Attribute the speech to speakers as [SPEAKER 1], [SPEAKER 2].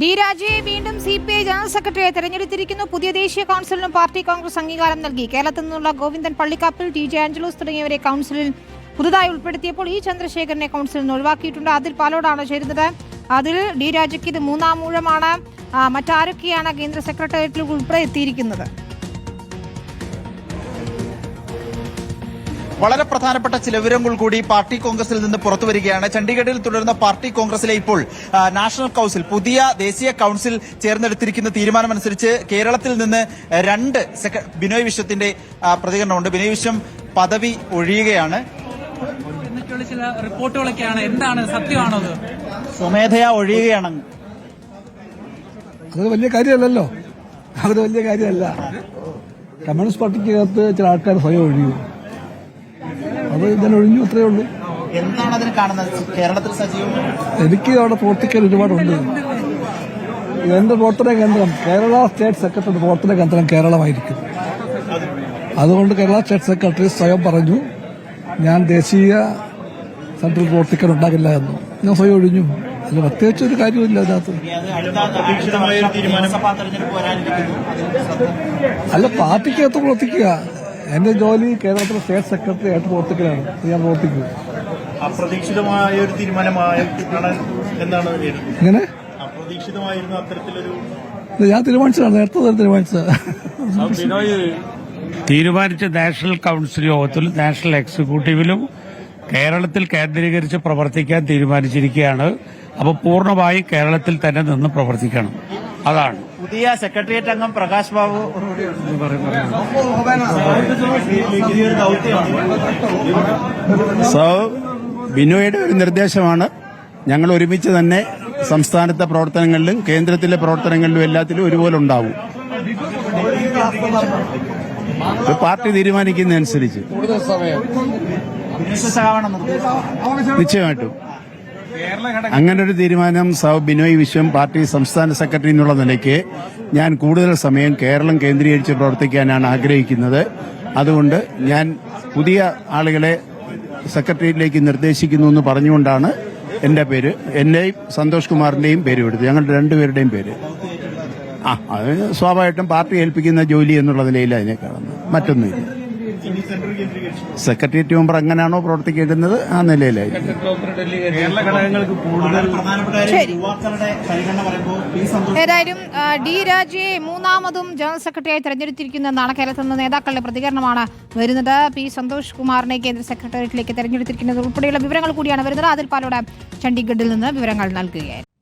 [SPEAKER 1] D രാജയെ വീണ്ടും C P I general സെക്രട്ടറിയെ തെരഞ്ഞെടുത്തിരിക്കുന്നു. പുതിയ ദേശീയ കൗൺസിലിനും പാർട്ടി കോൺഗ്രസ് അംഗീകാരം നൽകി. കേരളത്തിൽ നിന്നുള്ള ഗോവിന്ദൻ പള്ളിക്കാപ്പിൽ ടി ജെ ആഞ്ചലോസ് തുടങ്ങിയവരെ കൗൺസിലിൽ പുതുതായി ഉൾപ്പെടുത്തിയപ്പോൾ ഈ ചന്ദ്രശേഖരനെ കൗൺസിലിൽ നിന്ന് ഒഴിവാക്കിയിട്ടുണ്ട്. അതിൽ പാലോടാണ് ചേരുന്നത്. അതിൽ ഡി രാജയ്ക്ക് ഇത് മൂന്നാം മൂഴമാണ് മറ്റാരൊക്കെയാണ് കേന്ദ്ര സെക്രട്ടേറിയറ്റിൽ ഉൾപ്പെടെ എത്തിയിരിക്കുന്നത്?
[SPEAKER 2] വളരെ പ്രധാനപ്പെട്ട ചില വിവരങ്ങൾ കൂടി പാർട്ടി കോൺഗ്രസിൽ നിന്ന് പുറത്തു വരികയാണ്. ചണ്ഡീഗഡിൽ തുടരുന്ന പാർട്ടി കോൺഗ്രസിലെ ഇപ്പോൾ നാഷണൽ കൌൺസിൽ പുതിയ ദേശീയ കൌൺസിൽ ചേർന്നെടുത്തിരിക്കുന്ന തീരുമാനമനുസരിച്ച് കേരളത്തിൽ നിന്ന് രണ്ട് ബിനോയ് വിശ്വത്തിന്റെ പ്രതികരണമുണ്ട്. ബിനോയ് വിശ്വം പദവി ഒഴിയുകയാണ്.
[SPEAKER 3] ചില റിപ്പോർട്ടുകളൊക്കെയാണ്. എന്താണ്? സത്യമാണോ അത്?
[SPEAKER 2] സ്വമേധയാ ഒഴിയുകയാണ്.
[SPEAKER 4] അത് വലിയ കാര്യമല്ലല്ലോ. അത് വലിയ കാര്യമല്ല. കമ്മ്യൂണിസ്റ്റ് പാർട്ടിക്കകത്ത് ചില ആൾക്കാർ സ്വയം ഒഴിയും. അത് ഞാൻ ഒഴിഞ്ഞു അത്രേ ഉള്ളൂ.
[SPEAKER 2] എന്താണ് അതിന് കാണുന്നത്? കേരളത്തിൽ സജീവം?
[SPEAKER 4] എനിക്ക് അവിടെ പ്രവർത്തിക്കാൻ ഒരുപാടുണ്ട്. എന്റെ പ്രവർത്തന കേന്ദ്രം കേരള സ്റ്റേറ്റ് സെക്രട്ടറി പ്രവർത്തന കേന്ദ്രം കേരളമായിരിക്കും. അതുകൊണ്ട് കേരള സ്റ്റേറ്റ് സെക്രട്ടറി സ്വയം പറഞ്ഞു ഞാൻ ദേശീയ സെൻട്രൽ പ്രവർത്തിക്കാൻ ഉണ്ടാകില്ല എന്ന്. ഞാൻ സ്വയം ഒഴിഞ്ഞു. അതിന് പ്രത്യേകിച്ച് ഒരു കാര്യമില്ല അതിനകത്ത്. അല്ല പാർട്ടിക്കകത്ത് പ്രവർത്തിക്കുക. എന്റെ ജോലി കേരളത്തിലെ സ്റ്റേറ്റ് സെക്രട്ടറി ആയിട്ട് പ്രവർത്തിക്കലാണ്. ഞാൻ പ്രവർത്തിക്കുന്നത്
[SPEAKER 5] അപ്രതീക്ഷിതമായ ഒരു തീരുമാനമായ എന്നാണ് വിലയിരുത്തുന്നത്
[SPEAKER 4] ഇങ്ങനെ
[SPEAKER 5] അപ്രതീക്ഷിതമായിരുന്നു അത്തരത്തിലൊരു
[SPEAKER 4] ഇത് ഞാൻ തീരുമാനിച്ചതാണ്. നേരത്തെ തന്നെ തീരുമാനിച്ചത്.
[SPEAKER 6] തീരുമാനിച്ച നാഷണൽ കൌൺസിൽ യോഗത്തിലും നാഷണൽ എക്സിക്യൂട്ടീവിലും കേരളത്തിൽ കേന്ദ്രീകരിച്ച് പ്രവർത്തിക്കാൻ തീരുമാനിച്ചിരിക്കുകയാണ്. അപ്പോൾ പൂർണമായി കേരളത്തിൽ തന്നെ നിന്ന് പ്രവർത്തിക്കണം. അതാണ്.
[SPEAKER 2] പുതിയ സെക്രട്ടേറിയറ്റ് അംഗം പ്രകാശ് ബാബു.
[SPEAKER 7] സോ ബിനോയുടെ ഒരു നിർദ്ദേശമാണ്. ഞങ്ങൾ ഒരുമിച്ച് തന്നെ സംസ്ഥാനത്തെ പ്രവർത്തനങ്ങളിലും കേന്ദ്രത്തിലെ പ്രവർത്തനങ്ങളിലും എല്ലാത്തിലും ഒരുപോലെ ഉണ്ടാവും. പാർട്ടി തീരുമാനിക്കുന്നതനുസരിച്ച്. നിശ്ചയമായിട്ടും. അങ്ങനെ ഒരു തീരുമാനം സൗ ബിനോയ് വിശ്വം പാർട്ടി സംസ്ഥാന സെക്രട്ടറി എന്നുള്ള നിലയ്ക്ക് ഞാൻ കൂടുതൽ സമയം കേരളം കേന്ദ്രീകരിച്ച് പ്രവർത്തിക്കാനാണ് ആഗ്രഹിക്കുന്നത്. അതുകൊണ്ട് ഞാൻ പുതിയ ആളുകളെ സെക്രട്ടറിയിലേക്ക് നിർദ്ദേശിക്കുന്നു എന്ന് പറഞ്ഞുകൊണ്ടാണ് എന്റെ പേര് എന്റെയും സന്തോഷ് കുമാറിന്റെയും പേര് എടുത്തത് ഞങ്ങളുടെ രണ്ടുപേരുടെയും പേര്. ആ അത് സ്വാഭാവികമായിട്ടും പാർട്ടി ഏൽപ്പിക്കുന്ന ജോലി എന്നുള്ള നിലയിൽ അതിനെ കാണുന്നത്. മറ്റൊന്നുമില്ല. സെക്രട്ടേറിയറ്റ് മെമ്പർ എങ്ങനെയാണോ പ്രവർത്തിക്കേണ്ടുന്നത് ആ നിലയിലായി.
[SPEAKER 5] കേരള ഘടകങ്ങൾക്ക് കൂടുതൽ
[SPEAKER 1] ഏതായാലും ഡി രാജയെ മൂന്നാമതും ജനറൽ സെക്രട്ടറിയായി തെരഞ്ഞെടുത്തിരിക്കുന്നതെന്നാണ് കേരളത്തിൽ നിന്ന് നേതാക്കളുടെ പ്രതികരണമാണ് വരുന്നത്. പി സന്തോഷ് കുമാറിനെ കേന്ദ്ര സെക്രട്ടേറിയറ്റിലേക്ക് തെരഞ്ഞെടുത്തിരിക്കുന്നത് ഉൾപ്പെടെയുള്ള വിവരങ്ങൾ കൂടിയാണ് വരുന്നത്. അതിൽ പാലോട് ചണ്ഡീഗഡിൽ നിന്ന് വിവരങ്ങൾ നൽകുകയായിരുന്നു.